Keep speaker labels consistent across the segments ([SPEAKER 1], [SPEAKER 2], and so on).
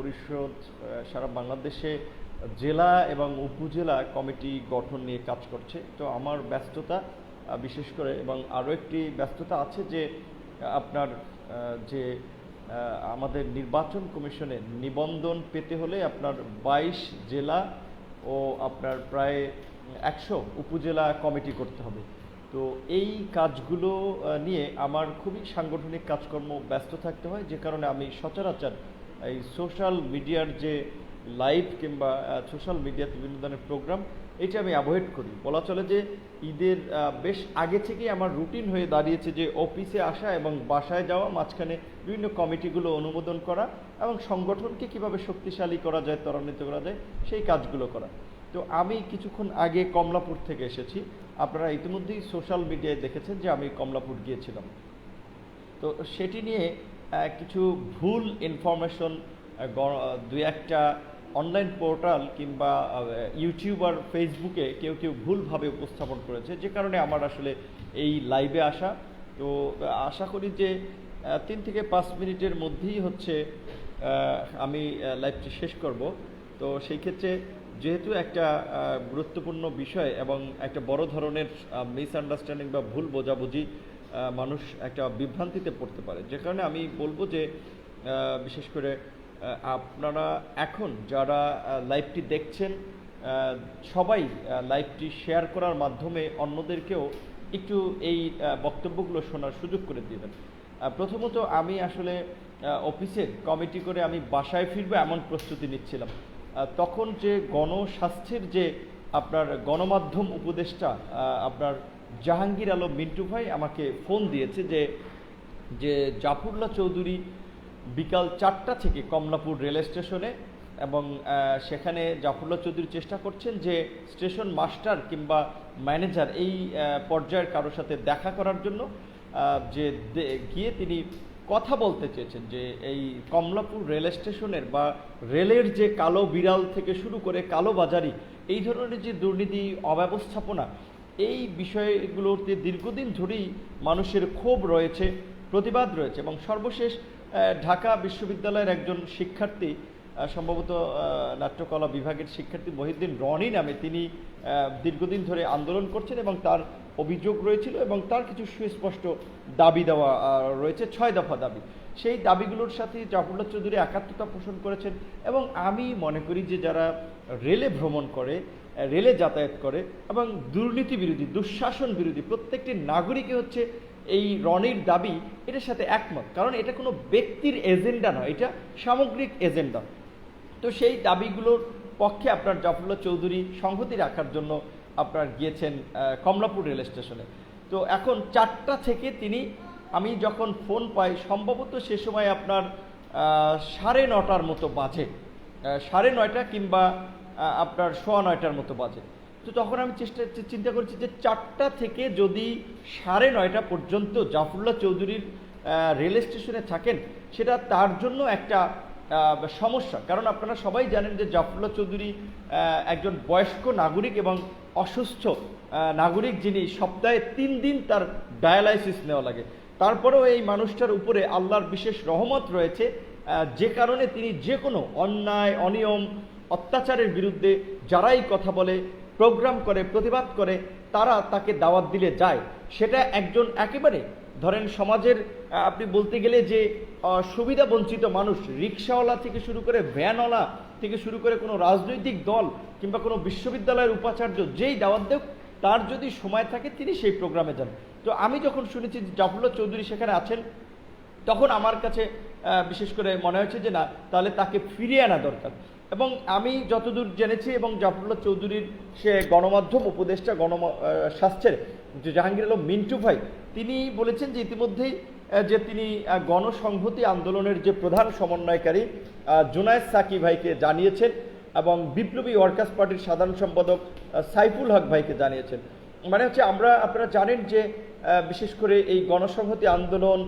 [SPEAKER 1] পরিষদ সারা বাংলাদেশে জেলা এবং উপজেলা কমিটি গঠন নিয়ে কাজ করছে। তো আমার ব্যস্ততা বিশেষ করে এবং আরও একটি ব্যস্ততা আছে যে, আপনার যে আমাদের নির্বাচন কমিশনে নিবন্ধন পেতে হলে আপনার বাইশ জেলা ও আপনার প্রায় একশো উপজেলা কমিটি করতে হবে। তো এই কাজগুলো নিয়ে আমার খুবই সাংগঠনিক কাজকর্ম ব্যস্ত থাকতে হয়, যে কারণে আমি সচরাচর এই সোশ্যাল মিডিয়ার যে লাইভ কিংবা সোশ্যাল মিডিয়াতে বিভিন্ন ধরনের প্রোগ্রাম এটা আমি অ্যাভয়েড করি। বলা চলে যে ঈদের বেশ আগে থেকেই আমার রুটিন হয়ে দাঁড়িয়েছে যে অফিসে আসা এবং বাসায় যাওয়া, মাঝখানে বিভিন্ন কমিটিগুলো অনুমোদন করা এবং সংগঠনকে কীভাবে শক্তিশালী করা যায়, ত্বরান্বিত করা যায়, সেই কাজগুলো করা। তো আমি কিছুক্ষণ আগে কমলাপুর থেকে এসেছি। আপনারা ইতিমধ্যেই সোশ্যাল মিডিয়ায় দেখেছেন যে আমি কমলাপুর গিয়েছিলাম। তো সেটি নিয়ে কিছু ভুল ইনফরমেশন দুই একটা অনলাইন পোর্টাল কিংবা ইউটিউবার ফেসবুকে কেউ কেউ ভুলভাবে উপস্থাপন করেছে, যে কারণে আমার আসলে এই লাইভে আসা। তো আশা করি যে তিন থেকে পাঁচ মিনিটের মধ্যেই হচ্ছে আমি লাইভটি শেষ করব। তো সেই ক্ষেত্রে যেহেতু একটা গুরুত্বপূর্ণ বিষয় এবং একটা বড় ধরনের মিসআন্ডারস্ট্যান্ডিং বা ভুল বোঝাবুঝি মানুষ একটা বিভ্রান্তিতে পড়তে পারে। যে কারণে আমি বলব যে বিশেষ করে আপনারা এখন যারা লাইভটি দেখছেন সবাই লাইভটি শেয়ার করার মাধ্যমে অন্যদেরকেও একটু এই বক্তব্যগুলো শোনার সুযোগ করে দিবেন। প্রথমত আমি আসলে আহ, অফিসে কমিটি করে আমি বাসায় ফিরবো এমন প্রস্তুতি নিচ্ছিলাম। তখন যে গণস্বাস্থ্যের যে আপনার গণমাধ্যম উপদেষ্টা আপনার জাহাঙ্গীর আলম মিন্টু ভাই আমাকে ফোন দিয়েছে যে যে জাফরুল্লাহ চৌধুরী বিকাল চারটা থেকে কমলাপুর রেল স্টেশনে এবং সেখানে জাফরুল্লাহ চৌধুরী চেষ্টা করছেন যে স্টেশন মাস্টার কিংবা ম্যানেজার এই পর্যায়ের কারোর সাথে দেখা করার জন্য যে গিয়ে তিনি কথা বলতে চেয়েছেন যে এই কমলাপুর রেল স্টেশনের বা রেলের যে কালো বিড়াল থেকে শুরু করে কালো বাজারি, এই ধরনের যে দুর্নীতি, অব্যবস্থাপনা এই বিষয়গুলোতে দীর্ঘদিন ধরেই মানুষের ক্ষোভ রয়েছে, প্রতিবাদ রয়েছে এবং সর্বশেষ ঢাকা বিশ্ববিদ্যালয়ের একজন শিক্ষার্থী সম্ভবত নাট্যকলা বিভাগের শিক্ষার্থী মহিউদ্দিন রনি নামে তিনি দীর্ঘদিন ধরে আন্দোলন করছেন এবং তার অভিযোগ রয়েছিল এবং তার কিছু সুস্পষ্ট দাবি দেওয়া রয়েছে, ছয় দফা দাবি। সেই দাবিগুলোর সাথে জাফরুল্লাহ চৌধুরী একাত্মতা পোষণ করেছেন এবং আমি মনে করি যে যারা রেলে ভ্রমণ করে রেলে যাতায়াত করে এবং দুর্নীতি বিরোধী, দুঃশাসন বিরোধী প্রত্যেকটি নাগরিকই হচ্ছে এই রনির দাবি, এটার সাথে একমত। কারণ এটা কোনো ব্যক্তির এজেন্ডা নয়, এটা সামগ্রিক এজেন্ডা। তো সেই দাবিগুলোর পক্ষে আপনার জাফরুল্লাহ চৌধুরী সংহতি রাখার জন্য আপনার গিয়েছেন কমলাপুর রেল স্টেশনে। তো এখন চারটা থেকে তিনি, আমি যখন ফোন পাই, সম্ভবত সে সময় আপনার সাড়ে নটার মতো বাজে। সাড়ে নয়টা কিংবা আপনার সোয়া নয়টার মতো বাজে। তো তখন আমি চেষ্টা চিন্তা করছি যে চারটা থেকে যদি সাড়ে নয়টা পর্যন্ত জাফরুল্লাহ চৌধুরীর রেল স্টেশনে থাকেন, সেটা তার জন্য একটা সমস্যা। কারণ আপনারা সবাই জানেন যে জাফরুল্লাহ চৌধুরী একজন বয়স্ক নাগরিক এবং অসুস্থ নাগরিক যিনি সপ্তাহে তিন দিন তার ডায়ালাইসিস নেওয়া লাগে। তারপরেও এই মানুষটার উপরে আল্লাহর বিশেষ রহমত রয়েছে যে কারণে তিনি যে কোনো অন্যায়, অনিয়ম অত্যাচারের বিরুদ্ধে যারাই কথা বলে, প্রোগ্রাম করে, প্রতিবাদ করে, তারা তাকে দাওয়াত দিলে যায়। সেটা একজন একেবারে, ধরেন সমাজের আপনি বলতে গেলে যে সুবিধা বঞ্চিত মানুষ, রিক্সাওয়ালা থেকে শুরু করে ভ্যানওয়ালা থেকে শুরু করে কোনো রাজনৈতিক দল কিংবা কোনো বিশ্ববিদ্যালয়ের উপাচার্য যেই দাওয়াত দেব তার যদি সময় থাকে, তিনি সেই প্রোগ্রামে যান। তো আমি যখন শুনেছি জাফরুল্লাহ চৌধুরী সেখানে আছেন, তখন আমার কাছে বিশেষ করে মনে হয়েছে যে না, তাহলে তাকে ফিরিয়ে আনা দরকার। এবং আমি যতদূর জেনেছি এবং জাফরুল্লাহ চৌধুরীর সে গণমাধ্যম উপদেষ্টা গণ স্বাস্থ্যের যে জাহাঙ্গীর আলম মিন্টু ভাই, তিনি বলেছেন যে ইতিমধ্যেই যে তিনি গণসংহতি আন্দোলনের যে প্রধান সমন্বয়কারী জুনায়দ সাকি ভাইকে জানিয়েছেন এবং বিপ্লবী ওয়ার্কার্স পার্টির সাধারণ সম্পাদক সাইফুল হক ভাইকে জানিয়েছেন। মানে হচ্ছে আমরা, আপনারা জানেন যে বিশেষ করে এই গণসংহতি আন্দোলন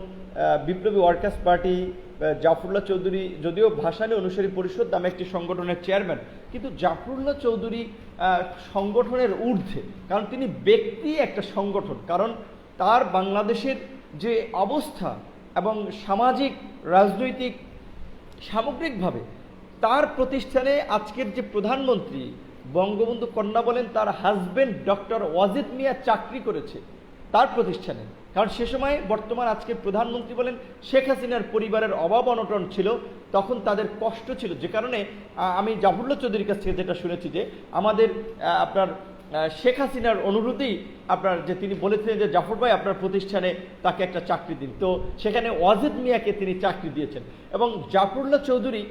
[SPEAKER 1] বিপ্লবী ওয়ার্কার্স পার্টি জাফরুল্লাহ চৌধুরী, যদিও ভাসানী অনুসারী পরিষদ নামে একটি সংগঠনের চেয়ারম্যান, কিন্তু জাফরুল্লাহ চৌধুরী সংগঠনের ঊর্ধ্বে। কারণ তিনি ব্যক্তি একটা সংগঠন। কারণ তার বাংলাদেশের যে অবস্থা এবং সামাজিক, রাজনৈতিক, সামগ্রিকভাবে তার প্রতিষ্ঠানে আজকের যে প্রধানমন্ত্রী বঙ্গবন্ধু কন্যা বলেন, তার হাজবেন্ড ডক্টর ওয়াজিদ মিয়া চাকরি করেছে, তার প্রতিষ্ঠানে। কারণ সে সময় বর্তমান আজকে প্রধানমন্ত্রী বলেন, শেখ হাসিনার পরিবারের অভাব অনটন ছিল, তখন তাদের কষ্ট ছিল। যে কারণে আমি জাফরুল্লাহ চৌধুরীর কাছ থেকে যেটা শুনেছি যে, আমাদের আপনার শেখ হাসিনার অনুরোধেই আপনার যে তিনি বলেছিলেন যে, জাফর ভাই, আপনার প্রতিষ্ঠানে তাকে একটা চাকরি দিন। তো সেখানে ওয়াজিদ মিয়াকে তিনি চাকরি দিয়েছেন। এবং জাফরুল্লাহ চৌধুরী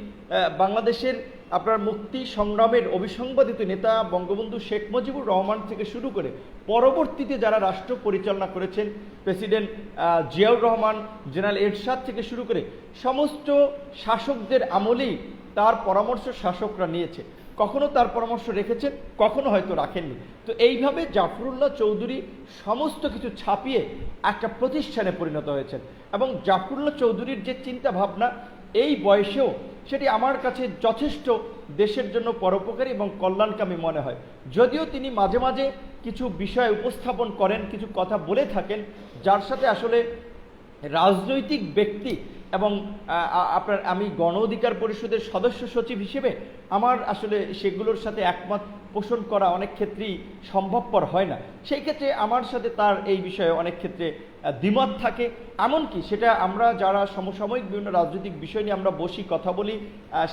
[SPEAKER 1] বাংলাদেশের আপনার মুক্তি সংগ্রামের অভিসংবাদিত নেতা বঙ্গবন্ধু শেখ মুজিবুর রহমান থেকে শুরু করে পরবর্তীতে যারা রাষ্ট্র পরিচালনা করেছেন, প্রেসিডেন্ট জিয়াউর রহমান, জেনারেল এরশাদ থেকে শুরু করে সমস্ত শাসকদের আমলেই তার পরামর্শ শাসকরা নিয়েছে। কখনো তার পরামর্শ রেখেছেন, কখনো হয়তো রাখেননি। তো এইভাবে জাফরুল্লাহ চৌধুরী সমস্ত কিছু ছাপিয়ে একটা প্রতিষ্ঠানে পরিণত হয়েছেন। এবং জাফরুল্লাহ চৌধুরীর যে চিন্তা ভাবনা এই বয়সেও সেটি আমার কাছে যথেষ্ট দেশের জন্য পরোপকারী এবং কল্যাণকামী মনে হয়। যদিও তিনি মাঝে মাঝে কিছু বিষয় উপস্থাপন করেন, কিছু কথা বলে থাকেন, যার সাথে আসলে রাজনৈতিক ব্যক্তি এবং আপনার আমি গণ অধিকার পরিষদের সদস্য সচিব হিসেবে আমার আসলে সেগুলোর সাথে একমত পোষণ করা অনেক ক্ষেত্রেই সম্ভবপর হয় না। সেই ক্ষেত্রে আমার সাথে তার এই বিষয়ে অনেক ক্ষেত্রে দ্বিমত থাকে। এমনকি সেটা আমরা যারা সমসাময়িক বিভিন্ন রাজনৈতিক বিষয় নিয়ে আমরা বসি, কথা বলি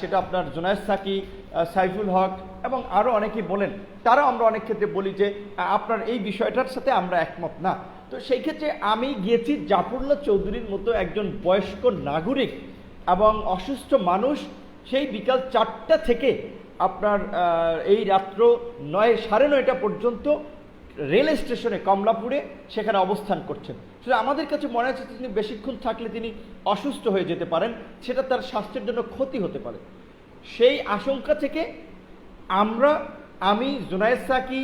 [SPEAKER 1] সেটা আপনার জোনায়দ সাকি সাইফুল হক এবং আরও অনেকেই বলেন তারা আমরা অনেক ক্ষেত্রে বলি যে আপনার এই বিষয়টার সাথে আমরা একমত না। তো সেই ক্ষেত্রে আমি গিয়েছি জাফরুল্লাহ চৌধুরীর মতো একজন বয়স্ক নাগরিক এবং অসুস্থ মানুষ, সেই বিকাল চারটা থেকে আপনার এই রাত্র নয়, সাড়ে নয়টা পর্যন্ত রেল স্টেশনে কমলাপুরে সেখানে অবস্থান করছেন। শুধু আমাদের কাছে মনে হচ্ছে তিনি বেশিক্ষণ থাকলে তিনি অসুস্থ হয়ে যেতে পারেন, সেটা তার স্বাস্থ্যের জন্য ক্ষতি হতে পারে। সেই আশঙ্কা থেকে আমরা, আমি, জোনায়েদ সাকি,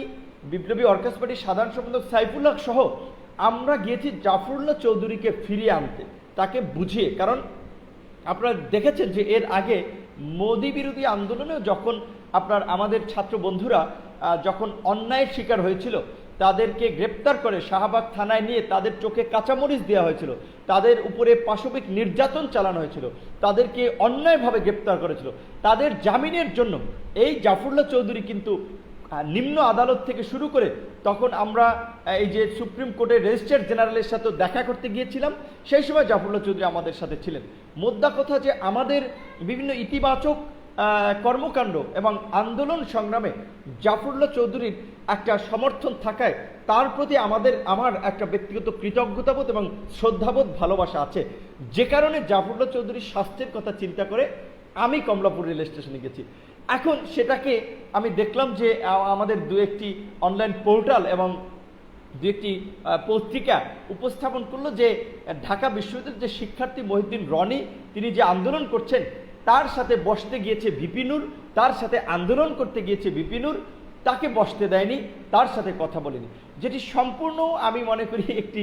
[SPEAKER 1] বিপ্লবী অর্কেস্ট পার্টির সাধারণ সম্পাদক সাইফুল্লাহ সহ আমরা গিয়েছি জাফরুল্লাহ চৌধুরীকে ফিরিয়ে আনতে, তাকে বুঝিয়ে। কারণ আপনারা দেখেছেন যে এর আগে মোদি বিরোধী আন্দোলনেও যখন আপনার আমাদের ছাত্র বন্ধুরা যখন অন্যায়ের শিকার হয়েছিল, তাদেরকে গ্রেপ্তার করে শাহবাগ থানায় নিয়ে তাদের চোখে কাঁচামরিচ দেওয়া হয়েছিল, তাদের উপরে পাশবিক নির্যাতন চালানো হয়েছিল, তাদেরকে অন্যায়ভাবে গ্রেপ্তার করেছিল, তাদের জামিনের জন্য এই জাফরুল্লাহ চৌধুরী কিন্তু নিম্ন আদালত থেকে শুরু করে তখন আমরা এই যে সুপ্রিম কোর্টের রেজিস্ট্রার জেনারেলের সাথে দেখা করতে গিয়েছিলাম, সেই সময় জাফরুল্লাহ চৌধুরী আমাদের সাথে ছিলেন। মোদ্দা কথা যে আমাদের বিভিন্ন ইতিবাচক কর্মকাণ্ড এবং আন্দোলন সংগ্রামে জাফরুল্লাহ চৌধুরীর একটা সমর্থন থাকায় তার প্রতি আমাদের, আমার একটা ব্যক্তিগত কৃতজ্ঞতাবোধ এবং শ্রদ্ধাবোধ, ভালোবাসা আছে। যে কারণে জাফরুল্লাহ চৌধুরীর স্বাস্থ্যের কথা চিন্তা করে আমি কমলাপুর রেল স্টেশনে গেছি। এখন সেটাকে আমি দেখলাম যে আমাদের দু একটি অনলাইন পোর্টাল এবং দু একটি পত্রিকা উপস্থাপন করল যে, ঢাকা বিশ্ববিদ্যালয়ের যে শিক্ষার্থী মহিউদ্দিন রনি, তিনি যে আন্দোলন করছেন, তার সাথে বসতে গিয়েছে বিপিনুর তার সাথে আন্দোলন করতে গিয়েছে বিপিনুর তাকে বসতে দেয়নি, তার সাথে কথা বলেনি। যেটি সম্পূর্ণ, আমি মনে করি, একটি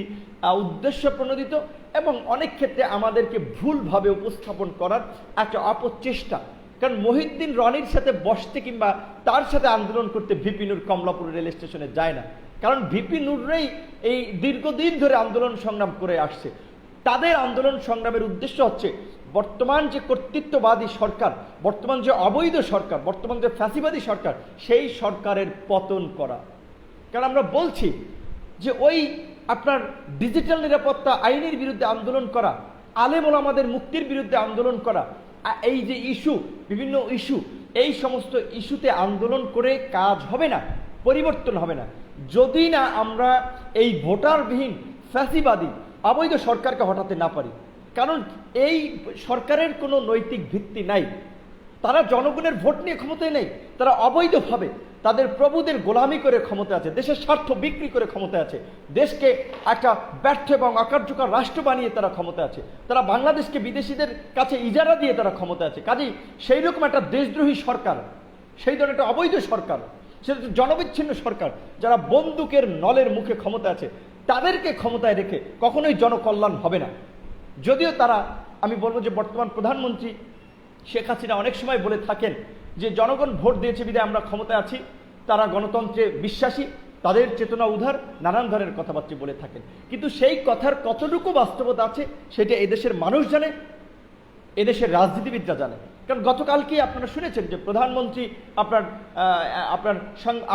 [SPEAKER 1] উদ্দেশ্য প্রণোদিত এবং অনেক ক্ষেত্রে আমাদেরকে ভুলভাবে উপস্থাপন করার একটা অপচেষ্টা। কারণ মহিউদ্দিন রনির সাথে বসতে কিংবা তার সাথে আন্দোলন করতে ভিপিনুর কমলাপুর রেল স্টেশনে যায় না। কারণ ভিপি নুররাই এই দীর্ঘদিন ধরে আন্দোলন সংগ্রাম করে আসছে। তাদের আন্দোলন সংগ্রামের উদ্দেশ্য হচ্ছে, বর্তমান যে কর্তৃত্ববাদী সরকার, বর্তমান যে অবৈধ সরকার, বর্তমান যে ফ্যাসিবাদী সরকার, সেই সরকারের পতন করা। কারণ আমরা বলছি যে ওই আপনার ডিজিটাল নিরাপত্তা আইনের বিরুদ্ধে আন্দোলন করা আলেমল আমাদের মুক্তির বিরুদ্ধে আন্দোলন করা এই যে ইস্যু, বিভিন্ন ইস্যু, এই সমস্ত ইস্যুতে আন্দোলন করে কাজ হবে না, পরিবর্তন হবে না। যদি না আমরা এই ভোটারবিহীন ফ্যাসিবাদী, অবৈধ সরকারকে হটাতে না পারি। কারণ এই সরকারের কোনো নৈতিক ভিত্তি নাই। তারা জনগণের ভোট নিয়ে ক্ষমতায় নেই। তারা অবৈধভাবে তাদের প্রভুদের গোলামি করে ক্ষমতা আছে, দেশের স্বার্থ বিক্রি করে ক্ষমতা আছে, দেশকে একটা ব্যর্থ এবং অকার্যকর রাষ্ট্র বানিয়ে তারা ক্ষমতা আছে। তারা বাংলাদেশকে বিদেশিদের কাছে ইজারা দিয়ে তারা ক্ষমতা আছে। কাজেই সেই রকম একটা দেশদ্রোহী সরকার, সেই ধরনের একটা অবৈধ সরকার সেটা জনবিচ্ছিন্ন সরকার, যারা বন্দুকের নলের মুখে ক্ষমতা আছে, তাদেরকে ক্ষমতায় রেখে কখনোই জনকল্যাণ হবে না। যদিও তারা, আমি বলব যে বর্তমান প্রধানমন্ত্রী শেখ হাসিনা অনেক সময় বলে থাকেন যে জনগণ ভোট দিয়েছে বিধায় আমরা ক্ষমতায় আছি, তারা গণতন্ত্রে বিশ্বাসী, তাদের চেতনা উধার, নানান ধরনের কথাবার্তা বলে থাকেন। কিন্তু সেই কথার কতটুকু বাস্তবতা আছে, সেটা এদেশের মানুষ জানে এদেশের রাজনীতিবিদরা জানে। কারণ গতকালকে আপনারা শুনেছেন যে প্রধানমন্ত্রী আপনার আপনার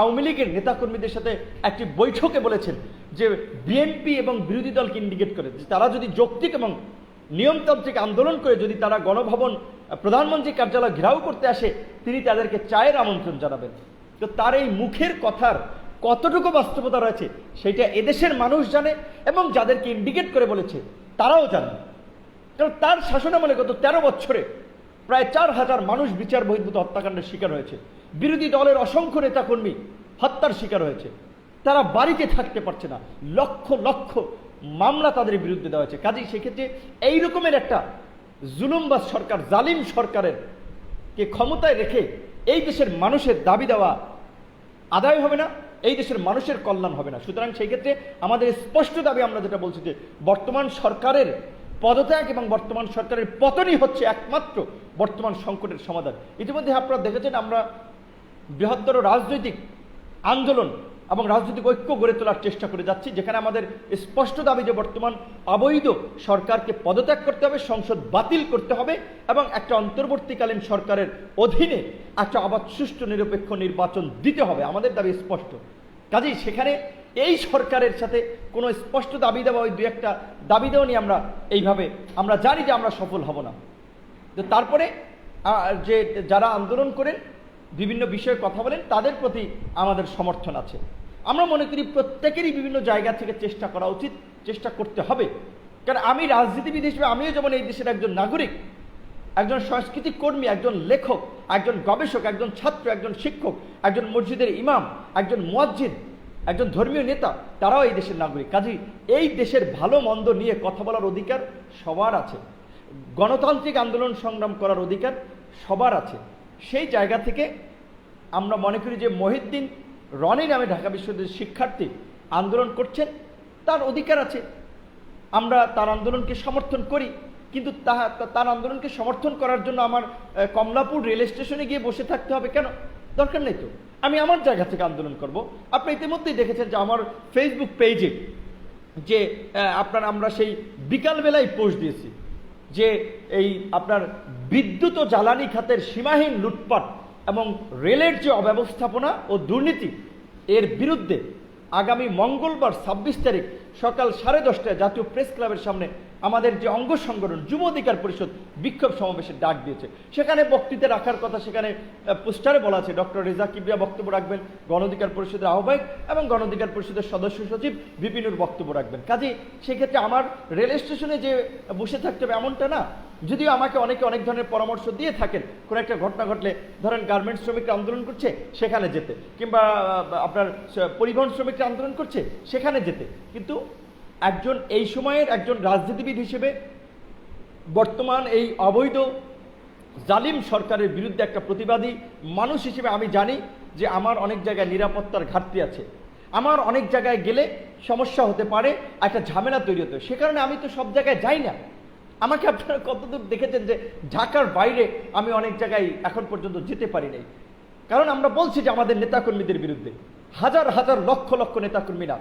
[SPEAKER 1] আওয়ামী লীগের নেতাকর্মীদের সাথে একটি বৈঠকে বলেছেন যে বিএনপি এবং বিরোধী দলকে ইন্ডিকেট করে তারা যদি যৌক্তিক এবং নিয়মতান্ত্রিক আন্দোলন করে যদি তারা গণভবন, প্রধানমন্ত্রী কার্যালয় ঘেরাও করতে আসে, তিনি তাদেরকে চায়ের আমন্ত্রণ জানাবেন। তো তার এই মুখের কথার কতটুকু বাস্তবতা রয়েছে, সেটা এদেশের মানুষ জানে এবং যাদেরকে ইন্ডিকেট করে বলেছে, তারাও জানে। কারণ তার শাসনামলে গত তেরো বছরে প্রায় চার হাজার মানুষ বিচার বহির্ভূত হত্যাকাণ্ডের শিকার হয়েছে। বিরোধী দলের অসংখ্য নেতাকর্মী হত্যার শিকার হয়েছে। তারা বাড়িতে থাকতে পারছে না। লক্ষ লক্ষ মামলা তাদের বিরুদ্ধে দেওয়া হয়েছে। কাজেই সেক্ষেত্রে এই রকমের একটা জুলুমবাজ সরকার, জালিম সরকারের কে ক্ষমতায় রেখে এই দেশের মানুষের দাবি দেওয়া আদায় হবে না, এই দেশের মানুষের কল্যাণ হবে না। সুতরাং সেই ক্ষেত্রে আমাদের স্পষ্ট দাবি আমরা যেটা বলছি যে বর্তমান সরকারের পদত্যাগ এবং বর্তমান সরকারের পতনই হচ্ছে একমাত্র বর্তমান সংকটের সমাধান। ইতিমধ্যে আপনারা দেখেছেন আমরা বৃহত্তর রাজনৈতিক আন্দোলন এবং রাজনৈতিক ঐক্য গড়ে তোলার চেষ্টা করে যাচ্ছি, যেখানে আমাদের স্পষ্ট দাবি যে বর্তমান অবৈধ সরকারকে পদত্যাগ করতে হবে, সংসদ বাতিল করতে হবে এবং একটা অন্তর্বর্তীকালীন সরকারের অধীনে একটা আবাদ সুষ্ঠু নিরপেক্ষ নির্বাচন দিতে হবে। আমাদের দাবি স্পষ্ট। কাজেই সেখানে এই সরকারের সাথে কোনো স্পষ্ট দাবি দেওয়া, ওই দু একটা দাবি দেওয়া নিয়ে আমরা এইভাবে, আমরা জানি যে আমরা সফল হব না। তো তারপরে যে যারা আন্দোলন করেন, বিভিন্ন বিষয়ে কথা বলেন, তাদের প্রতি আমাদের সমর্থন আছে। আমরা মনে করি প্রত্যেকেরই বিভিন্ন জায়গা থেকে চেষ্টা করা উচিত, চেষ্টা করতে হবে। কারণ আমি রাজনীতিবিদ হিসেবে, আমিও যেমন এই দেশের একজন নাগরিক, একজন সাংস্কৃতিক কর্মী, একজন লেখক, একজন গবেষক, একজন ছাত্র, একজন শিক্ষক, একজন মসজিদের ইমাম, একজন মুয়াজ্জিদ একজন ধর্মীয় নেতা, তারাও এই দেশের নাগরিক। কাজেই এই দেশের ভালো মন্দ নিয়ে কথা বলার অধিকার সবার আছে। গণতান্ত্রিক আন্দোলন সংগ্রাম করার অধিকার সবার আছে। সেই জায়গা থেকে আমরা মনে করি যে মহিউদ্দিন রনি নামে ঢাকা বিশ্ববিদ্যালয়ের শিক্ষার্থী আন্দোলন করছেন, তার অধিকার আছে। আমরা তার আন্দোলনকে সমর্থন করি, কিন্তু তাহা- তার আন্দোলনকে সমর্থন করার জন্য আমার কমলাপুর রেল স্টেশনে গিয়ে বসে থাকতে হবে কেন? দরকার নেই তো। আমি আমার জায়গা থেকে আন্দোলন করব। আপনি ইতিমধ্যেই দেখেছেন যে আমার ফেসবুক পেজে যে আপনার আমরা সেই বিকালবেলায় পোস্ট দিয়েছি যে এই আপনার বিদ্যুৎ ও জ্বালানি খাতের সীমাহীন লুটপাট এবং রেলের যে অব্যবস্থাপনা ও দুর্নীতি, এর বিরুদ্ধে আগামী মঙ্গলবার ছাব্বিশ তারিখ সকাল সাড়ে দশটায় জাতীয় প্রেস ক্লাবের সামনে আমাদের যে অঙ্গ সংগঠন, যুব অধিকার পরিষদ বিক্ষোভ সমাবেশের ডাক দিয়েছে। সেখানে বক্তৃতা রাখার কথা সেখানে পোস্টারে বলা আছে। ডক্টর রেজা কিবরিয়া বক্তব্য রাখবেন, গণ অধিকার পরিষদের আহ্বায়ক এবং গণ অধিকার পরিষদের সদস্য সচিব বিপিনুর বক্তব্য রাখবেন। কাজে সেক্ষেত্রে আমার রেল স্টেশনে যে বসে থাকতে হবে এমনটা না। যদিও আমাকে অনেকে অনেক ধরনের পরামর্শ দিয়ে থাকেন, কোনো একটা ঘটনা ঘটলে ধরেন গার্মেন্টস শ্রমিকরা আন্দোলন করছে, সেখানে যেতে। কিংবা আপনার পরিবহন শ্রমিকরা আন্দোলন করছে, সেখানে যেতে। কিন্তু একজন এই সময়ের একজন রাজনীতিবিদ হিসেবে বর্তমান এই অবৈধ জালিম সরকারের বিরুদ্ধে একটা প্রতিবাদী মানুষ হিসেবে আমি জানি যে আমার অনেক জায়গায় নিরাপত্তার ঘাটতি আছে। আমার অনেক জায়গায় গেলে সমস্যা হতে পারে, একটা ঝামেলা তৈরি হতে সে কারণে আমি তো সব জায়গায় যাই না। আমাকে আপনারা কতদূর দেখেছেন যে ঢাকার বাইরে আমি অনেক জায়গায় এখন পর্যন্ত যেতে পারি নাই। কারণ আমরা বলছি যে আমাদের নেতাকর্মীদের বিরুদ্ধে। হাজার হাজার লক্ষ লক্ষ নেতাকর্মীরা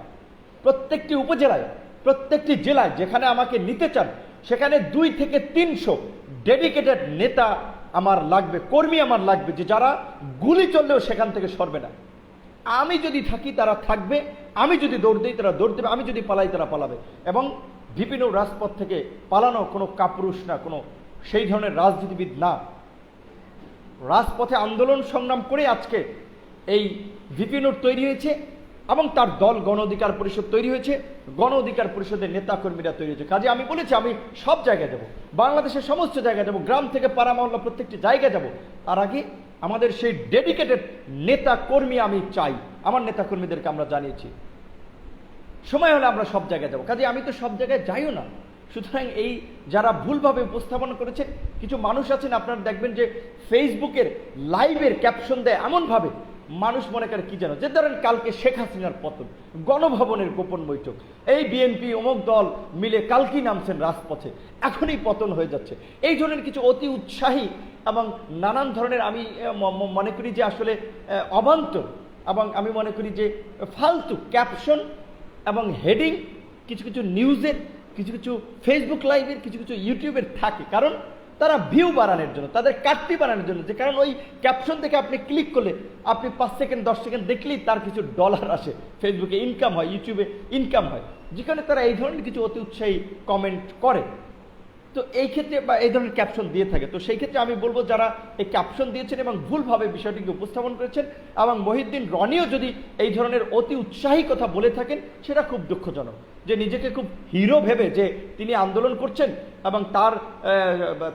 [SPEAKER 1] প্রত্যেকটি উপজেলায় প্রত্যেকটি জেলায় যেখানে আমাকে নিতে চান, সেখানে দুই থেকে তিনশো ডেডিকেটেড নেতা আমার লাগবে, কর্মী আমার লাগবে, যে যারা গুলি চললেও সেখান থেকে সরবে না। আমি যদি থাকি, তারা থাকবে, আমি যদি দৌড় দিই, তারা দৌড় দেবে, আমি যদি পালাই, তারা পালাবে। এবং বিভিন্ন রাজপথ থেকে পালানো কোনো কাপুরুষ না, কোনো সেই ধরনের রাজনীতিবিদ না। রাজপথে আন্দোলন সংগ্রাম করে আজকে এই ভিপিনুর তৈরি হয়েছে। এবং তার দল গণ অধিকার পরিষদ তৈরি হয়েছে। গণ অধিকার পরিষদের নেতাকর্মীরা তৈরি হয়েছে। কাজে আমি বলেছি, আমি সব জায়গায় যাব। বাংলাদেশের সমস্ত জায়গায় যাব। গ্রাম থেকে পাড়া প্রত্যেকটি জায়গায় যাব। তার আগে আমাদের সেই ডেডিকেটেড নেতা কর্মী আমি চাই। আমার নেতাকর্মীদেরকে আমরা জানিয়েছি। সময় হলে আমরা সব জায়গায় যাব। কাজে আমি তো সব জায়গায় যাইও না। সুতরাং এই যারা ভুলভাবে উপস্থাপন করেছে, কিছু মানুষ আছেন, আপনারা দেখবেন যে ফেসবুকের লাইভের ক্যাপশন দেয় এমনভাবে। মানুষ মনে করে কি যেন? যে ধরেন কালকে শেখ হাসিনার পতন, গণভবনের গোপন বৈঠক, এই বিএনপি অমুক দল মিলে কালকেই নামছেন রাজপথে, এখনই পতন হয়ে যাচ্ছে। এই ধরনের কিছু অতি উৎসাহী এবং নানান ধরনের আমি মনে করি যে আসলে অবান্তর এবং আমি মনে করি যে ফালতু ক্যাপশন এবং হেডিং কিছু কিছু নিউজের কিছু কিছু ফেসবুক লাইভের কিছু কিছু ইউটিউবের থাকে। কারণ তারা ভিউ বাড়ানোর জন্য, তাদের কাটতি বাড়ানোর জন্য। যে কারণ ওই ক্যাপশন থেকে আপনি ক্লিক করলে আপনি পাঁচ সেকেন্ড দশ সেকেন্ড দেখলেই তার কিছু ডলার আসে। ফেসবুকে ইনকাম হয় ইউটিউবে ইনকাম হয়। যেখানে তারা এই ধরনের কিছু অতি উৎসাহী কমেন্ট করে। তো এই ক্ষেত্রে বা এই ধরনের ক্যাপশন দিয়ে থাকে। তো সেই ক্ষেত্রে আমি বলব, যারা এই ক্যাপশন দিয়েছেন এবং ভুলভাবে বিষয়টিকে উপস্থাপন করেছেন এবং মহিউদ্দিন রনিও যদি এই ধরনের অতি উৎসাহী কথা বলে থাকেন, সেটা খুব দুঃখজনক। যে নিজেকে খুব হিরো ভেবে যে তিনি আন্দোলন করছেন এবং তার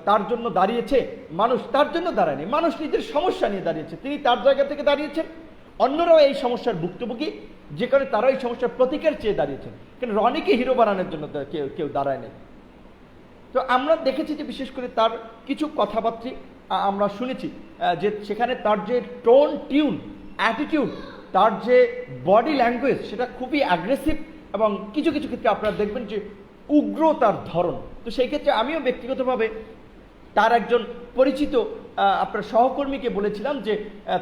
[SPEAKER 1] তার জন্য দাঁড়িয়েছে মানুষ, তার জন্য দাঁড়ায়নি, মানুষ নিজের সমস্যা নিয়ে দাঁড়িয়েছে, তিনি তার জায়গা থেকে দাঁড়িয়েছেন। অন্যরাও এই সমস্যার ভুক্তভোগী, যে কারণে তারা এই সমস্যার প্রতীকের চেয়ে দাঁড়িয়েছেন। কিন্তু রনিকে হিরো বানানোর জন্য কেউ কেউ দাঁড়ায়নি। তো আমরা দেখেছি যে বিশেষ করে তার কিছু কথাবার্তা আমরা শুনেছি যে সেখানে তার যে টোন, টিউন, অ্যাটিটিউড, তার যে বডি ল্যাঙ্গুয়েজ, সেটা খুবই অ্যাগ্রেসিভ এবং কিছু কিছু ক্ষেত্রে আপনারা দেখবেন যে উগ্রতার ধরন। তো সেই ক্ষেত্রে আমিও ব্যক্তিগতভাবে তার একজন পরিচিত আপনার সহকর্মীকে বলেছিলাম যে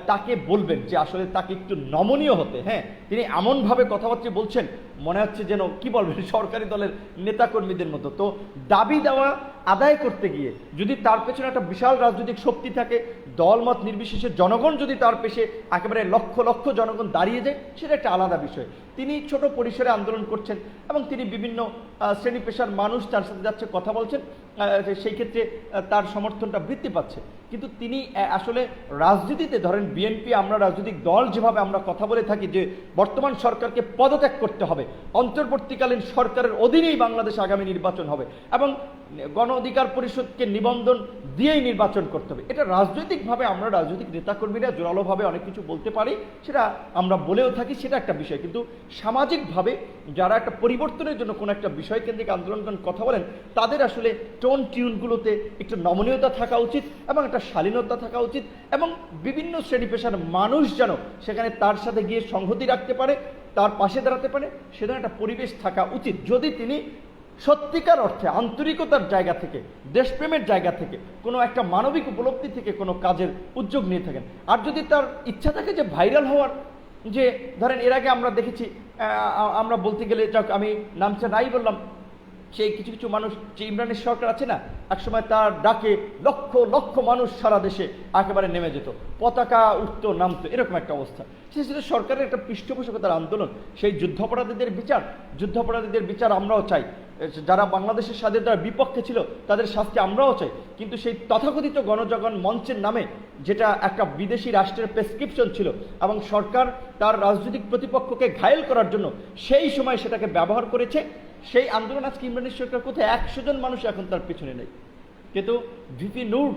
[SPEAKER 1] তাকে বলবেন যে আসলে তাকে একটু নমনীয় হতে। হ্যাঁ তিনি এমনভাবে কথাবার্তা বলছেন মনে হচ্ছে যেন, কি বলবেন, সরকারি দলের নেতাকর্মীদের মতো। তো দাবি দেওয়া, আদায় করতে গিয়ে যদি তার পেছনে একটা বিশাল রাজনৈতিক শক্তি থাকে, দলমত নির্বিশেষে জনগণ যদি তার পেশে একেবারে লক্ষ লক্ষ জনগণ দাঁড়িয়ে যায়, সেটা একটা আলাদা বিষয়। তিনি ছোট পরিসরে আন্দোলন করছেন এবং তিনি বিভিন্ন শ্রেণি পেশার মানুষ তার সাথে যাচ্ছে, কথা বলছেন সেই ক্ষেত্রে তার সমর্থনটা বৃদ্ধি পাচ্ছে। কিন্তু তিনি আসলে রাজনীতিতে, ধরেন বিএনপি, আমরা রাজনৈতিক দল যেভাবে আমরা কথা বলে থাকি যে বর্তমান সরকারকে পদত্যাগ করতে হবে অন্তর্বর্তীকালীন সরকারের অধীনেই বাংলাদেশ আগামী নির্বাচন হবে এবং গণ অধিকার পরিষদকে নিবন্ধন দিয়েই নির্বাচন করতে হবে। এটা রাজনৈতিকভাবে আমরা রাজনৈতিক নেতাকর্মীরা জোরালোভাবে অনেক কিছু বলতে পারি, সেটা আমরা বলেও থাকি, সেটা একটা বিষয়। কিন্তু সামাজিকভাবে যারা একটা পরিবর্তনের জন্য কোনো একটা বিষয় কেন্দ্রিক আন্দোলন কথা বলেন, তাদের আসলে টোন টিউনগুলোতে একটু নমনীয়তা থাকা উচিত এবং একটা শালীনতা থাকা উচিত এবং বিভিন্ন শ্রেণি পেশার মানুষ যেন সেখানে তার সাথে গিয়ে সংহতি রাখতে পারে। তার পাশে দাঁড়াতে পারে সেখানে একটা পরিবেশ থাকা উচিত। যদি তিনি সত্যিকার অর্থে আন্তরিকতার জায়গা থেকে, দেশপ্রেমের জায়গা থেকে, কোনো একটা মানবিক উপলব্ধি থেকে কোনো কাজের উদ্যোগ নিয়ে থাকেন। আর যদি তার ইচ্ছা থাকে যে ভাইরাল হওয়ার, যে ধরেন এর আগে আমরা দেখেছি আমরা বলতে গেলে, যাক আমি নামটা নাই বললাম সেই কিছু কিছু মানুষ, যে ইমরানের সরকার আছে না, একসময় তার ডাকে লক্ষ লক্ষ মানুষ সারা দেশে একেবারে নেমে যেত। পতাকা উঠতো, নামতো, এরকম একটা অবস্থা। সে ছিল সরকারের একটা পৃষ্ঠপোষকতার আন্দোলন। সেই যুদ্ধাপরাধীদের বিচার যুদ্ধাপরাধীদের বিচার আমরাও চাই। যারা বাংলাদেশের স্বাধীনতার বিপক্ষে ছিল, তাদের শাস্তি আমরাও চাই। কিন্তু সেই তথাকথিত গণজাগরণ মঞ্চের নামে যেটা একটা বিদেশি রাষ্ট্রের প্রেসক্রিপশন ছিল এবং সরকার তার রাজনৈতিক প্রতিপক্ষকে ঘায়েল করার জন্য সেই সময় সেটাকে ব্যবহার করেছে সেই আন্দোলন আজকে ইমরানের সরকার কোথায়? একশো জন মানুষ এখন তার পিছনে নেই। কিন্তু ভিপি নূর,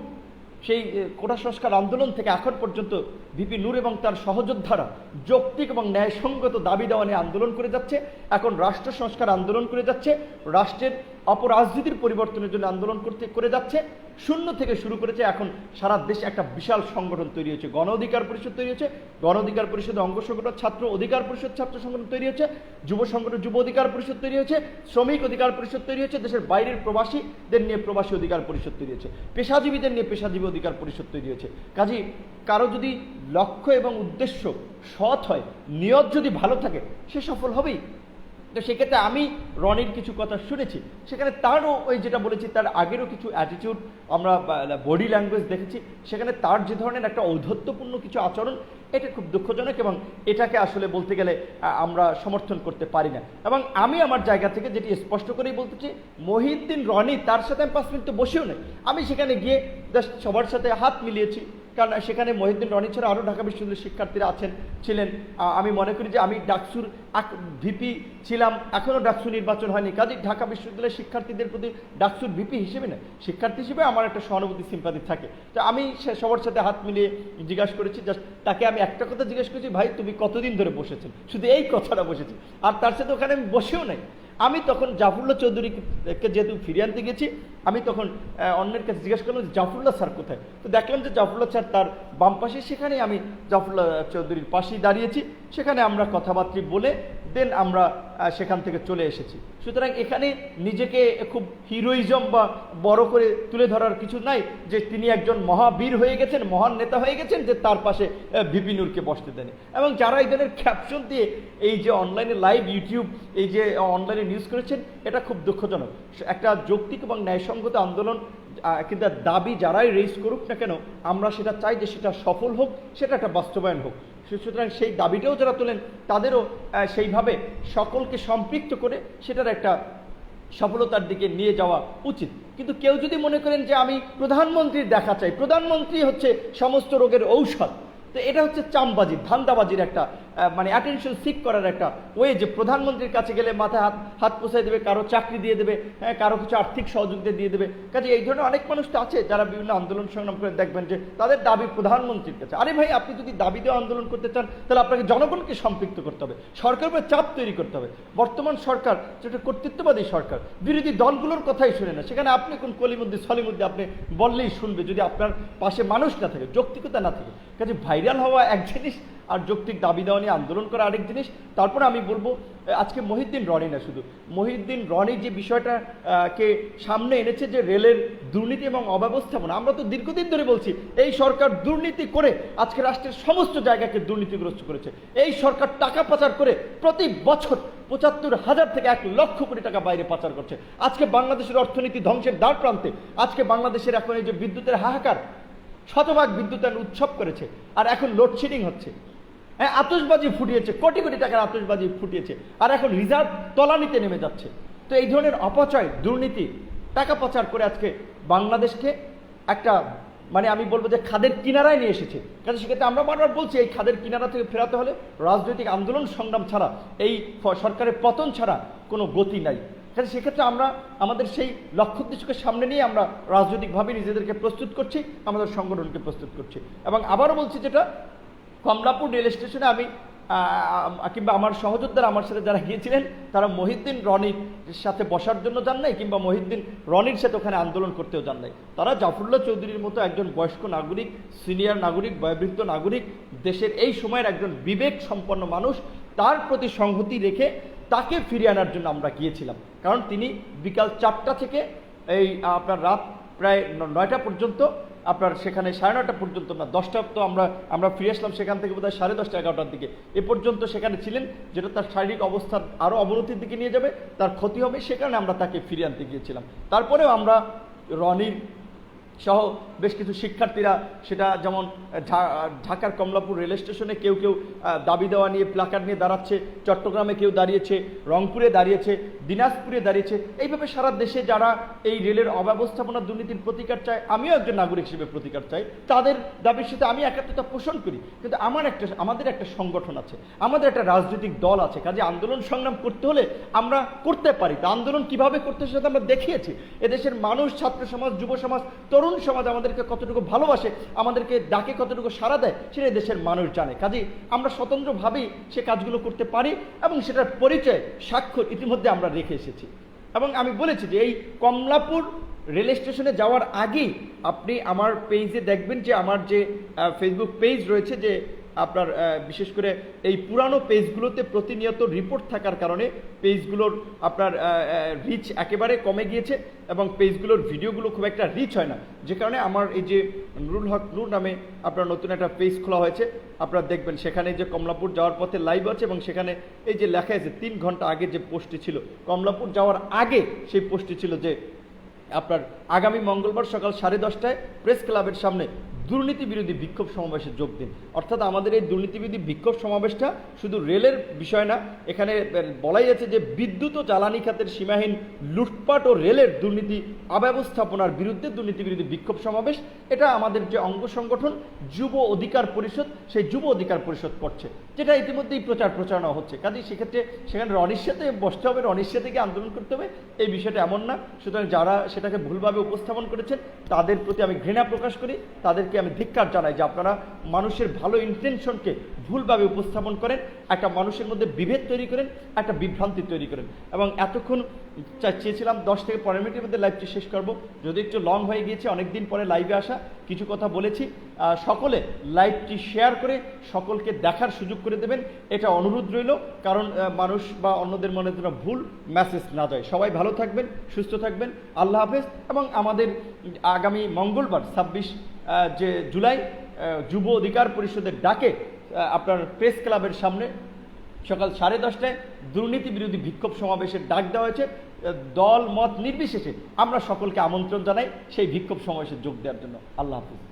[SPEAKER 1] সেই কোটা সংস্কার আন্দোলন থেকে এখন পর্যন্ত ভিপি নূর এবং তার সহযোদ্ধারা যৌক্তিক এবং ন্যায়সঙ্গত দাবি দেওয়া নিয়ে আন্দোলন করে যাচ্ছে। এখন রাষ্ট্র সংস্কার আন্দোলন করে যাচ্ছে। রাষ্ট্রের অপরাজনীতির পরিবর্তনের জন্য আন্দোলন করতে, করে যাচ্ছে। শূন্য থেকে শুরু করেছে এখন সারা দেশে একটা বিশাল সংগঠন তৈরি হয়েছে। গণ অধিকার পরিষদ তৈরি হয়েছে। গণ অধিকার পরিষদের অঙ্গ সংগঠন, ছাত্র অধিকার পরিষদ, ছাত্র সংগঠন তৈরি হয়েছে। যুব সংগঠন, যুব অধিকার পরিষদ তৈরি হয়েছে। শ্রমিক অধিকার পরিষদ তৈরি হয়েছে। দেশের বাইরের প্রবাসীদের নিয়ে প্রবাসী অধিকার পরিষদ তৈরি হয়েছে। পেশাজীবীদের নিয়ে পেশাজীবী অধিকার পরিষদ তৈরি হয়েছে। কাজী কারও যদি লক্ষ্য এবং উদ্দেশ্য সৎ হয়, নিয়ত যদি ভালো থাকে, সে সফল হবেই। তো সেক্ষেত্রে আমি রনির কিছু কথা শুনেছি। সেখানে তারও ওই যেটা বলেছি, তার আগেরও কিছু অ্যাটিটিউড আমরা বডি ল্যাঙ্গুয়েজ দেখেছি। সেখানে তার যে ধরনের একটা ঔদ্ধত্যপূর্ণ কিছু আচরণ, এটা খুব দুঃখজনক এবং এটাকে আসলে বলতে গেলে আমরা সমর্থন করতে পারি না। এবং আমি আমার জায়গা থেকে যেটি স্পষ্ট করেই বলতে চাই, মহিউদ্দিন রনি তার সাথে আমি পাঁচ মিনিট তো বসেও নেই। আমি সেখানে গিয়ে জাস্ট সবার সাথে হাত মিলিয়েছি। কারণ সেখানে মহিউদ্দিন রনি ছাড়া আরও ঢাকা বিশ্ববিদ্যালয়ের শিক্ষার্থীরা আছেন, ছিলেন। আমি মনে করি যে আমি ডাকসুর ভিপি ছিলাম, এখনও ডাকসু নির্বাচন হয়নি। কাজে ঢাকা বিশ্ববিদ্যালয়ের শিক্ষার্থীদের প্রতি ডাকসুর ভিপি হিসেবে না, শিক্ষার্থী হিসেবে আমার একটা সহানুভূতি সিম্পাতি থাকে। তো আমি সে- সবার সাথে হাত মিলিয়ে জিজ্ঞাসা করেছি, জাস্ট তাকে আমি একটা কথা জিজ্ঞেস করেছি, ভাই, তুমি কতদিন ধরে বসেছেন? শুধু এই কথাটা বসেছি। আর তার সাথে ওখানে আমি বসেও নাই। আমি তখন জাফরুল্লাহ চৌধুরীকে যেহেতু ফিরিয়ে আনতে গেছি, আমি তখন অন্যের কাছে জিজ্ঞেস করলাম যে, জাফরুল্লাহ স্যার কোথায়? তো দেখলাম যে জাফরুল্লাহ স্যার তার বাম পাশে, সেখানে আমি জাফরুল্লাহ চৌধুরীর পাশেই দাঁড়িয়েছি। সেখানে আমরা কথাবার্তা বলে দেন আমরা সেখান থেকে চলে এসেছি। সুতরাং এখানে নিজেকে খুব হিরোইজম বা বড় করে তুলে ধরার কিছু নাই, যে তিনি একজন মহাবীর হয়ে গেছেন, মহান নেতা হয়ে গেছেন, যে তার পাশে ভিপি নূরকে বসতে দেন। এবং যারা এই ধরনের ক্যাপশন দিয়ে এই যে অনলাইনে লাইভ ইউটিউব এই যে অনলাইনে নিউজ করেছেন, এটা খুব দুঃখজনক। একটা যৌক্তিক এবং ন্যায়সঙ্গত আন্দোলন কিন্তু দাবি যারাই রেজ করুক না কেন, আমরা সেটা চাই যে সেটা সফল হোক, সেটা একটা বাস্তবায়ন হোক। সুতরাং সেই দাবিটাও যারা তোলেন, তাদেরও সেইভাবে সকলকে সম্পৃক্ত করে সেটার একটা সফলতার দিকে নিয়ে যাওয়া উচিত। কিন্তু কেউ যদি মনে করেন যে আমি প্রধানমন্ত্রীর দেখা চাই, প্রধানমন্ত্রী হচ্ছে সমস্ত রোগের ঔষধ, তো এটা হচ্ছে চামবাজির, ধান্দাবাজির একটা মানে অ্যাটেনশন সিক করার একটা ওয়ে যে প্রধানমন্ত্রীর কাছে গেলে মাথায় হাত হাত পোষায় দেবে, কারও চাকরি দিয়ে দেবে হ্যাঁ কারও কিছু আর্থিক সহযোগিতা দিয়ে দেবে। কাজে এই ধরনের অনেক মানুষ তো আছে যারা বিভিন্ন আন্দোলন সংগ্রাম করে দেখবেন যে তাদের দাবি প্রধানমন্ত্রীর কাছে। আরে ভাই, আপনি যদি দাবি দেওয়া আন্দোলন করতে চান, তাহলে আপনাকে জনগণকে সম্পৃক্ত করতে হবে। সরকারের উপরে চাপ তৈরি করতে হবে। বর্তমান সরকার যেটা কর্তৃত্ববাদী সরকার, বিরোধী দলগুলোর কথাই শুনে না। সেখানে আপনি কোন কলিমুদ্দি, সলিমুদ্দি আপনি বললেই শুনবে যদি আপনার পাশে মানুষ না থাকে, যৌক্তিকতা না থাকে। কাজে ভাইরাল হওয়া এক জিনিস আর যৌক্তিক দাবি দেওয়া নিয়ে আন্দোলন করা আরেক জিনিস। তারপরে আমি বলব আজকে মহিউদ্দিন রনি না শুধু, মহিউদ্দিন রনি যে বিষয়টা কে সামনে এনেছে যে রেলের দুর্নীতি এবং অব্যবস্থাপনা, আমরা তো দীর্ঘদিন ধরে বলছি, এই সরকার দুর্নীতি করে আজকে রাষ্ট্রের সমস্ত জায়গাকে দুর্নীতিগ্রস্ত করেছে। এই সরকার টাকা পাচার করে প্রতি বছর পঁচাত্তর হাজার থেকে এক লক্ষ কোটি টাকা বাইরে পাচার করছে। আজকে বাংলাদেশের অর্থনীতি ধ্বংসের দ্বার প্রান্তে, আজকে বাংলাদেশের এখন এই যে বিদ্যুতের হাহাকার, শতভাগ বিদ্যুতায়ন উৎসব করেছে, আর এখন লোডশেডিং হচ্ছে। হ্যাঁ আতসবাজি ফুটিয়েছে, কোটি কোটি টাকার আতসবাজি ফুটিয়েছে। আর এখন রিজার্ভ তলানিতে নেমে যাচ্ছে। তো এই ধরনের অপচয়, দুর্নীতি, টাকা পাচার করে আজকে বাংলাদেশকে একটা মানে আমি বলব যে খাদের কিনারায় নিয়ে এসেছে। কাজে সেক্ষেত্রে আমরা বারবার বলছি, এই খাদের কিনারা থেকে ফেরাতে হলে রাজনৈতিক আন্দোলন সংগ্রাম ছাড়া, এই সরকারের পতন ছাড়া কোনো গতি নাই। কাজে সেক্ষেত্রে আমরা আমাদের সেই লক্ষ্য উদ্দেশ্যকে সামনে নিয়ে আমরা রাজনৈতিকভাবে নিজেদেরকে প্রস্তুত করছি, আমাদের সংগঠনকে প্রস্তুত করছি। এবং আবারও বলছি যেটা কমলাপুর রেল স্টেশনে আমি কিংবা আমার সহযোদ্ধারা আমার সাথে যারা গিয়েছিলেন, তারা মহিউদ্দিন রনির সাথে বসার জন্য যান নাই, কিংবা মহিউদ্দিন রনির সাথে ওখানে আন্দোলন করতেও যান নাই। তারা জাফরুল্লাহ চৌধুরীর মতো একজন বয়স্ক নাগরিক, সিনিয়র নাগরিক, বয়োবৃদ্ধ নাগরিক, দেশের এই সময়ের একজন বিবেক সম্পন্ন মানুষ, তার প্রতি সংহতি রেখে তাকে ফিরিয়ে আনার জন্য আমরা গিয়েছিলাম। কারণ তিনি বিকাল চারটা থেকে এই আপনার রাত প্রায় নয়টা পর্যন্ত আপনার সেখানে সাড়ে নটা পর্যন্ত না, দশটা তো আমরা আমরা ফিরে আসলাম সেখান থেকে বোধ হয় সাড়ে দশটা, এগারোটার দিকে। এ পর্যন্ত সেখানে ছিলেন, যেটা তার শারীরিক অবস্থা আরও অবনতির দিকে নিয়ে যাবে, তার ক্ষতি হবে সেখানে আমরা তাকে ফিরিয়ে আনতে গিয়েছিলাম। তারপরেও আমরা রনির সহ বেশ কিছু শিক্ষার্থীরা সেটা যেমন ঢাকার কমলাপুর রেল স্টেশনে কেউ কেউ দাবি দেওয়া নিয়ে প্লাকার্ড নিয়ে দাঁড়াচ্ছে, চট্টগ্রামে কেউ দাঁড়িয়েছে, রংপুরে দাঁড়িয়েছে, দিনাজপুরে দাঁড়িয়েছে। এইভাবে সারা দেশে যারা এই রেলের অব্যবস্থাপনা দুর্নীতির প্রতিকার চায়, আমিও একজন নাগরিক হিসেবে প্রতিকার চাই। তাদের দাবির সাথে আমি একাত্মতা পোষণ করি। কিন্তু আমার একটা, আমাদের একটা সংগঠন আছে, আমাদের একটা রাজনৈতিক দল আছে। কাজে আন্দোলন সংগ্রাম করতে হলে আমরা করতে পারি। তা আন্দোলন কীভাবে করতে সেটা আমরা দেখিয়েছি। এদেশের মানুষ, ছাত্র সমাজ, যুব সমাজ, তরুণ সমাজ আমাদেরকে কতটুকু ভালোবাসে, আমাদেরকে ডাকে কতটুকু সাড়া দেয় সেটা দেশের মানুষ জানে। কাজে আমরা স্বতন্ত্রভাবেই সে কাজগুলো করতে পারি এবং সেটার পরিচয়, স্বাক্ষর ইতিমধ্যে আমরা রেখে এসেছি। এবং আমি বলেছি যে এই কমলাপুর রেল স্টেশনে যাওয়ার আগেই আপনি আমার পেজে দেখবেন যে আমার যে ফেসবুক পেজ রয়েছে যে আপনার বিশেষ করে এই পুরানো পেজগুলোতে প্রতিনিয়ত রিপোর্ট থাকার কারণে পেজগুলোর আপনার রিচ একেবারে কমে গিয়েছে এবং পেজগুলোর ভিডিওগুলো খুব একটা রিচ হয় না। যে কারণে আমার এই যে নুরুল হক নূর নামে আপনার নতুন একটা পেজ খোলা হয়েছে, আপনারা দেখবেন সেখানে যে কমলাপুর যাওয়ার পথে লাইভ আছে এবং সেখানে এই যে লেখা আছে, তিন ঘণ্টা আগে যে পোস্টটি ছিল, কমলাপুর যাওয়ার আগে সেই পোস্টটি ছিল যে আপনার আগামী মঙ্গলবার সকাল সাড়ে দশটায় প্রেস ক্লাবের সামনে দুর্নীতি বিরোধী বিক্ষোভ সমাবেশে যোগ দিন। অর্থাৎ আমাদের এই দুর্নীতি বিরোধী বিক্ষোভ সমাবেশটা শুধু রেলের বিষয় না, এখানে বলাই যাচ্ছে যে বিদ্যুৎ ও জ্বালানি খাতের সীমাহীন লুটপাট ও রেলের দুর্নীতি অব্যবস্থাপনার বিরুদ্ধে দুর্নীতি বিরোধী বিক্ষোভ সমাবেশ, এটা আমাদের যে অঙ্গ সংগঠন, যুব অধিকার পরিষদ, সেই যুব অধিকার পরিষদ করছে, যেটা ইতিমধ্যেই প্রচার প্রচারণা হচ্ছে। কাজেই সেক্ষেত্রে সেখানে রনির বসতে হবে, রনির গিয়ে আন্দোলন করতে হবে, এই বিষয়টা এমন না। সুতরাং যারা সেটাকে ভুলভাবে উপস্থাপন করেছেন, তাদের প্রতি আমি ঘৃণা প্রকাশ করি তাদেরকে আমি ধিক্কার জানাই যে আপনারা মানুষের ভালো ইন্টেনশনকে ভুলভাবে উপস্থাপন করেন, একটা মানুষের মধ্যে বিভেদ তৈরি করেন, একটা বিভ্রান্তি তৈরি করেন। এবং এতক্ষণ চেয়েছিলাম দশ থেকে পনেরো মিনিটের মধ্যে লাইভটি শেষ করব। যদি একটু লং হয়ে গিয়েছে অনেক দিন পরে লাইভে আসা, কিছু কথা বলেছি। সকলে লাইভটি শেয়ার করে সকলকে দেখার সুযোগ করে দেবেন। এটা অনুরোধ রইল, কারণ মানুষ বা অন্যদের মনে যেন ভুল মেসেজ না যায়। সবাই ভালো থাকবেন, সুস্থ থাকবেন। আল্লাহ হাফেজ। এবং আমাদের আগামী মঙ্গলবার ছাব্বিশ যে জুলাই যুব অধিকার পরিষদের ডাকে আপনার প্রেস ক্লাবের সামনে সকাল সাড়ে দশটায় দুর্নীতি বিরোধী বিক্ষোভ সমাবেশের ডাক দেওয়া হয়েছে। দল মত নির্বিশেষে আমরা সকলকে আমন্ত্রণ জানাই সেই বিক্ষোভ সমাবেশে যোগ দেওয়ার জন্য। আল্লাহ হাফিজ।